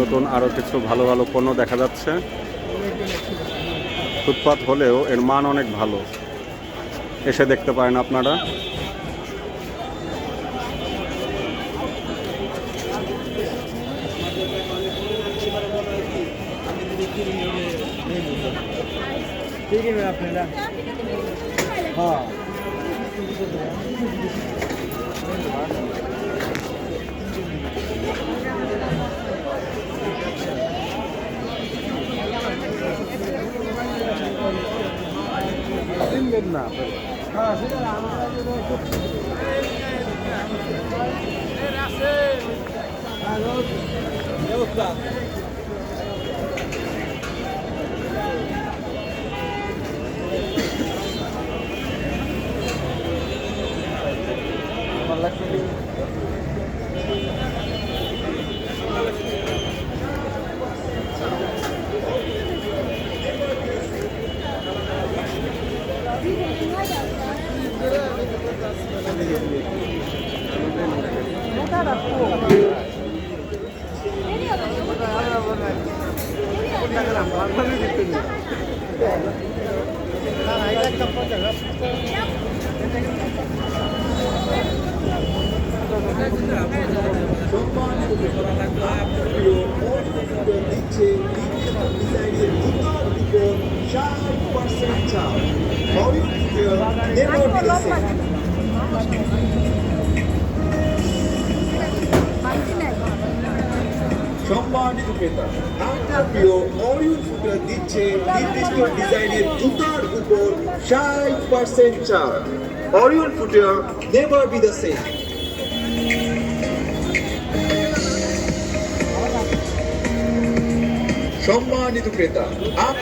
নতুন আরও কিছু ভালো ভালো পণ্য দেখা যাচ্ছে। ফুটপাত হলেও এর মান অনেক ভালো। এসে দেখতে পারেন আপনারা। ठीक গরিব না Ciao. সম্মানিত ক্রেতা আপনার প্রিয় অরিয়ন ফুটার দিচ্ছে নির্দিষ্ট ডিজাইনের জুতার উপর ষাট পার্সেন্ট ছাড়। অরিয়ন ফুটার নেভার বি দ্য সেম সম্মানিত ক্রেতা